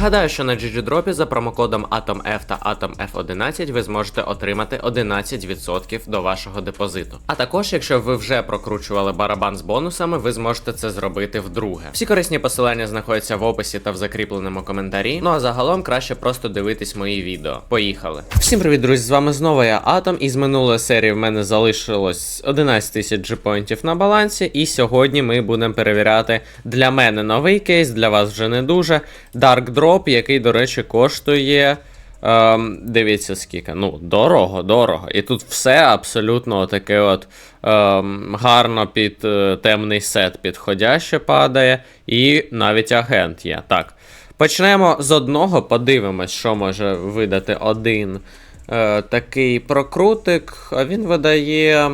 Нагадаю, що на GGDrop за промокодом AtomF та AtomF11 ви зможете отримати 11% до вашого депозиту. А також, якщо ви вже прокручували барабан з бонусами, ви зможете це зробити вдруге. Всі корисні посилання знаходяться в описі та в закріпленому коментарі. Ну а загалом краще просто дивитись мої відео. Поїхали. Всім привіт, друзі! З вами знову я Атом. І з минулої серії в мене залишилось 11 тисяч G-поінтів на балансі. І сьогодні ми будемо перевіряти для мене новий кейс, для вас вже не дуже. Dark Drop, який, до речі, коштує. Ем, дивіться, скільки. Ну, дорого, дорого. І тут все абсолютно таке от ем, гарно під е, темний сет підходяще падає. І навіть агент є. Так. Почнемо з одного, подивимось, що може видати один е, такий прокрутик. А він видає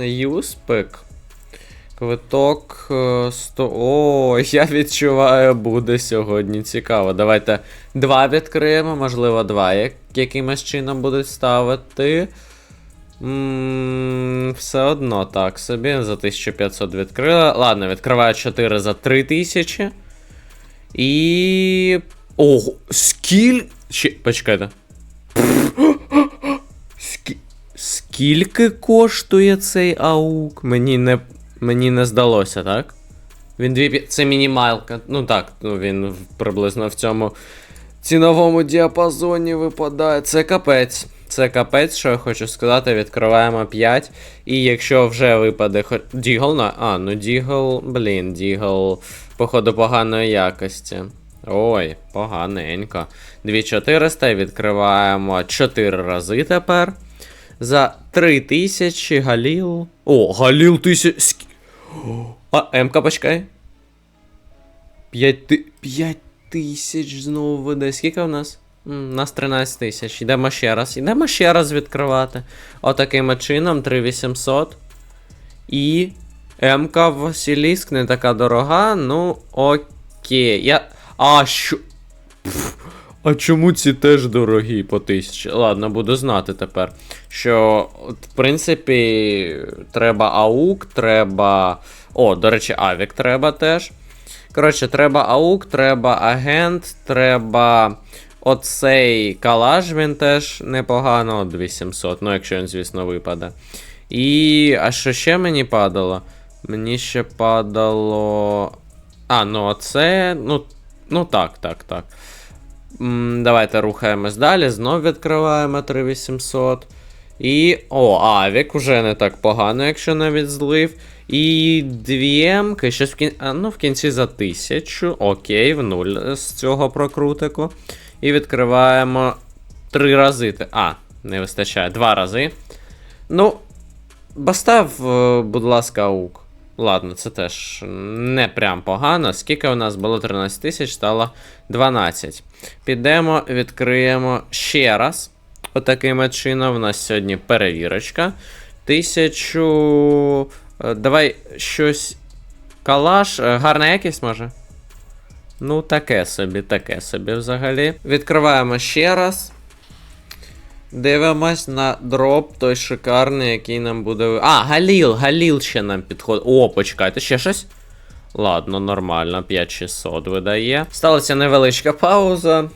юспик. Квиток е, 100. О, я відчуваю, буде сьогодні цікаво. Давайте два відкриємо, можливо, два як, якимось чином будуть ставити. м все одно так собі. За 1500 відкрила. Ладно, відкриваю 4 за 3000. І. Ого, скільки. Почекайте. Скільки коштує цей аук? Мені не. Мені не здалося, так? Він дві. Це мінімалка. Ну так, ну він приблизно в цьому ціновому діапазоні випадає. Це капець. Це капець, що я хочу сказати. Відкриваємо 5. І якщо вже випаде. Дігл на. А, ну Дігл, блін, Дігл, походу, поганої якості. Ой, поганенько. 2400 і відкриваємо 4 рази тепер. За 3000 Галіл. О, Галіл тисяч. А, М-ка почекай. 5 ти... 5 тисяч знову веде. Скільки в нас? У нас 13 тисяч. Йдемо ще раз. Йдемо ще раз відкривати. Отаким от чином 3800. І. МК Василіск не така дорога. Ну, окей. Я. А, що. Пф, А чому ці теж дорогі по тисячі? Ладно, буду знати тепер. Що, в принципі, треба аук, треба. О, до речі, авік треба теж. Коротше, треба аук, треба агент, треба. Оцей калаш він теж непогано, от 800, ну якщо він, звісно, випаде. І. А що ще мені падало? Мені ще падало. А, ну оце. Ну, ну так, так, так. Давайте рухаємось далі. Знов відкриваємо 3800. І. О, авік уже не так погано, якщо навіть злив. І дві М-ки, щось в кінці. Ну, в кінці за 1000. Окей, в нуль з цього прокрутику. І відкриваємо три рази. А, не вистачає. Два рази. Ну, постав, е, будь ласка, аук. Ладно, це теж не прям погано. Скільки у нас було 13 тисяч, стало 12. Підемо, відкриємо ще раз. Отаким от чином. У нас сьогодні перевірочка. Тисячу. е, Давай щось. Калаш. е, Гарна якість може? Ну, таке собі, таке собі взагалі. Відкриваємо ще раз. Дивимось на дроп, той шикарний, який нам буде. А, Галіл, Галіл ще нам підходить. О, почекайте, ще щось? Ладно, нормально, 5600 видає. Сталася невеличка пауза.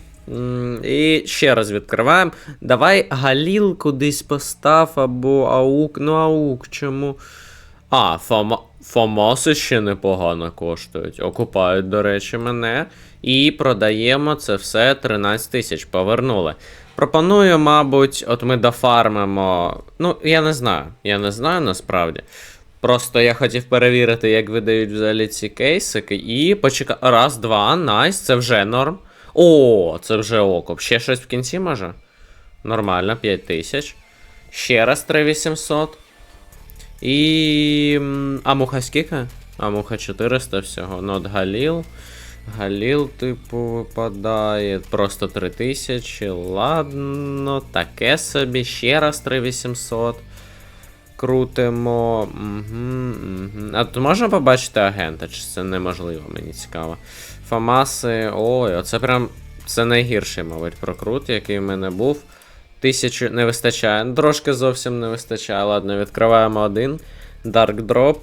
І ще раз відкриваємо. Давай Галіл кудись постав або аук. Ну, аук, чому? А, Фома... Фомоси ще непогано коштують. Окупають, до речі, мене. І продаємо це все 13 тисяч. Повернули. Пропоную, мабуть, от ми дофармимо. Ну, я не знаю. Я не знаю насправді. Просто я хотів перевірити, як видають взагалі ці кейсики. І почека. Раз, два, найс, це вже норм. О, це вже окоп. Ще щось в кінці може? Нормально, 5 тисяч. Ще раз 3800. І. А муха скільки? А муха 400 всього. Ну, от Галіл. Галіл, типу, випадає. Просто 3000. Ладно, таке собі. Ще раз 3800. Крутимо. Угу, угу. А тут можна побачити агента, чи це неможливо, мені цікаво. Фамаси. Ой, оце прям. Це найгірший, мабуть, прокрут, який в мене був. Тисячу не вистачає. Трошки зовсім не вистачає. Ладно, відкриваємо один. Dark Drop.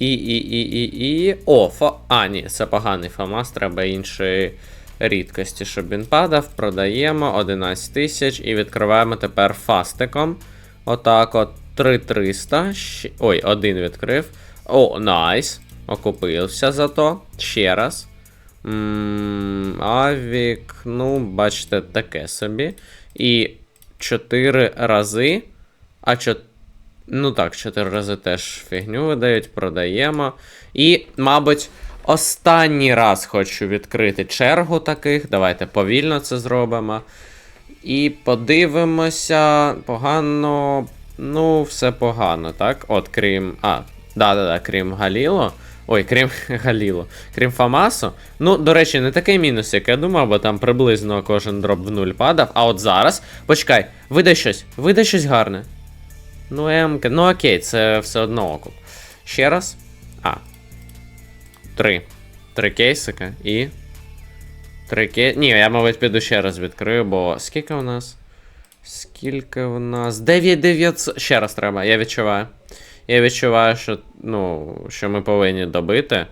І, і, і, і, і. О, фа. А, ні, це поганий Фамас, треба інший рідкості, щоб він падав. Продаємо 11 тисяч і відкриваємо тепер фастиком. Отак от 3300. Щ- Ой, один відкрив. О, найс. Окупився зато. Ще раз. Авік, ну, бачите, таке собі. І 4 рази. А 4. Ну так, 4 рази теж фігню видають, продаємо. І, мабуть, останній раз хочу відкрити чергу таких. Давайте повільно це зробимо. І подивимося. Погано. Ну, все погано, так? От, крім. А, да-да-да, крім Галіло. Ой, крім Галіло. Крім Фамасу. Ну, до речі, не такий мінус, як я думав, бо там приблизно кожен дроп в нуль падав. А от зараз. Почекай, видай щось, видай щось гарне. Ну, М, ну окей, це все одно окуп. Ще раз. А. Три. Три кейсика і. Три кей... Ні, я, мабуть, піду ще раз відкрию, бо скільки у нас? Скільки у нас? 9900. Ще раз треба, я відчуваю. Я відчуваю, що, ну, що ми повинні добити.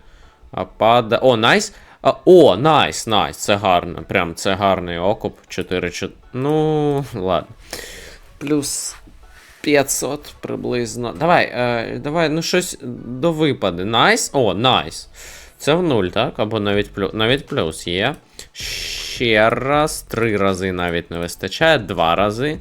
А пада. О, найс! А, о, найс, найс, це гарно. Прям це гарний окуп. 4 4 Ну, ладно. Плюс 500 приблизно. Давай, е, давай, ну щось до випади. Найс. О, найс. Це в нуль, так? Або навіть плюс. Навіть плюс є. Ще раз. Три рази навіть не вистачає. Два рази.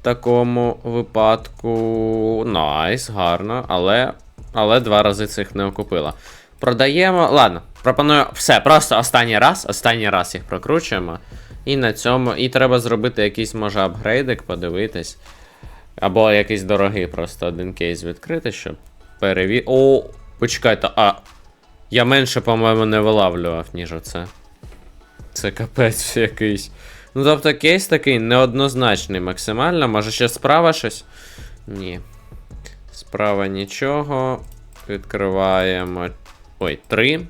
В такому випадку. Найс, гарно. Але. Але два рази цих не окупила. Продаємо. Ладно, пропоную. Все, просто останній раз. Останній раз їх прокручуємо. І на цьому. І треба зробити якийсь, може, апгрейдик, подивитись. Або якийсь дорогий просто один кейс відкрити, щоб переві... О, почекайте, а. Я менше, по-моєму, не вилавлював, ніж оце. Це капець якийсь. Ну, тобто кейс такий неоднозначний максимально. Може ще справа щось? Ні. Справа нічого. Відкриваємо. Ой, три.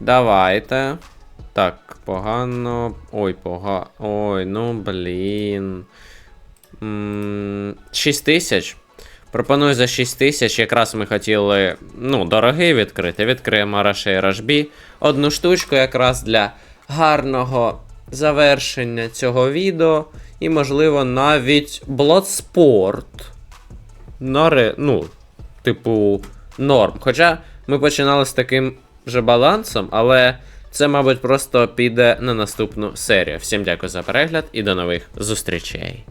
Давайте. Так, погано. Ой, погано. Ой, ну блін. 6 тисяч. Пропоную за 6 тисяч. Якраз ми хотіли, ну, дорогий відкрити. Відкриємо Рашей Рашбі. Одну штучку якраз для гарного завершення цього відео. І, можливо, навіть Bloodsport. Наре, ну, типу, норм. Хоча ми починали з таким же балансом, але це, мабуть, просто піде на наступну серію. Всім дякую за перегляд і до нових зустрічей.